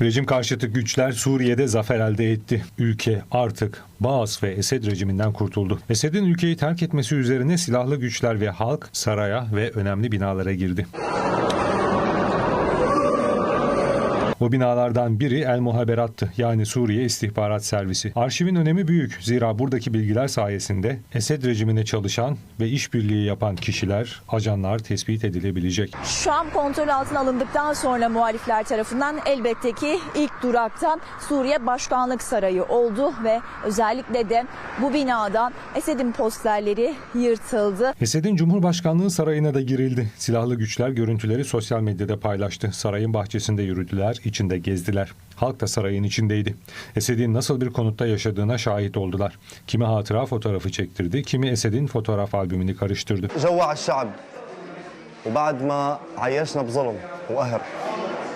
Rejim karşıtı güçler Suriye'de zafer elde etti. Ülke artık Baas ve Esed rejiminden kurtuldu. Esed'in ülkeyi terk etmesi üzerine silahlı güçler ve halk saraya ve önemli binalara girdi. O binalardan biri El Muhaberat'tı yani Suriye İstihbarat Servisi. Arşivin önemi büyük zira buradaki bilgiler sayesinde Esed rejimine çalışan ve işbirliği yapan kişiler, ajanlar tespit edilebilecek. Şam kontrol altına alındıktan sonra muhalifler tarafından elbette ki ilk duraktan Suriye Başkanlık Sarayı oldu ve özellikle de bu binadan Esed'in posterleri yırtıldı. Esed'in Cumhurbaşkanlığı sarayına da girildi. Silahlı güçler görüntüleri sosyal medyada paylaştı. Sarayın bahçesinde yürüdüler, içinde gezdiler. Halk da sarayın içindeydi. Esed'in nasıl bir konutta yaşadığına şahit oldular. Kimi hatıra fotoğrafı çektirdi, kimi Esed'in fotoğraf albümünü karıştırdı. جوع الشعب وبعد ما عيشنا بظلم وقهر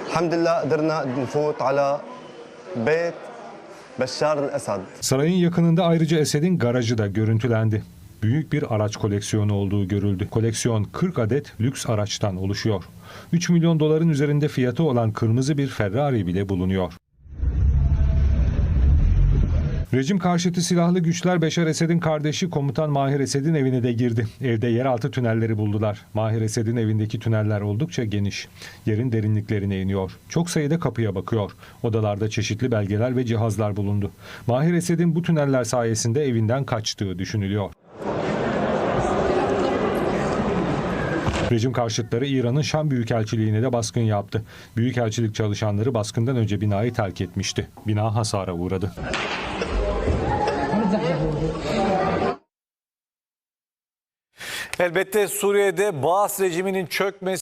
الحمد لله قدرنا نفوت على بيت بشار الاسد Sarayın yakınında ayrıca Esed'in garajı da görüntülendi. Büyük bir araç koleksiyonu olduğu görüldü. Koleksiyon 40 adet lüks araçtan oluşuyor. 3 milyon doların üzerinde fiyatı olan kırmızı bir Ferrari bile bulunuyor. Rejim karşıtı silahlı güçler Beşar Esed'in kardeşi komutan Mahir Esed'in evine de girdi. Evde yeraltı tünelleri buldular. Mahir Esed'in evindeki tüneller oldukça geniş. Yerin derinliklerine iniyor. Çok sayıda kapıya bakıyor. Odalarda çeşitli belgeler ve cihazlar bulundu. Mahir Esed'in bu tüneller sayesinde evinden kaçtığı düşünülüyor. Rejim karşıtları İran'ın Şam Büyükelçiliğine de baskın yaptı. Büyükelçilik çalışanları baskından önce binayı terk etmişti. Bina hasara uğradı. Elbette Suriye'de Baas rejiminin çökmesi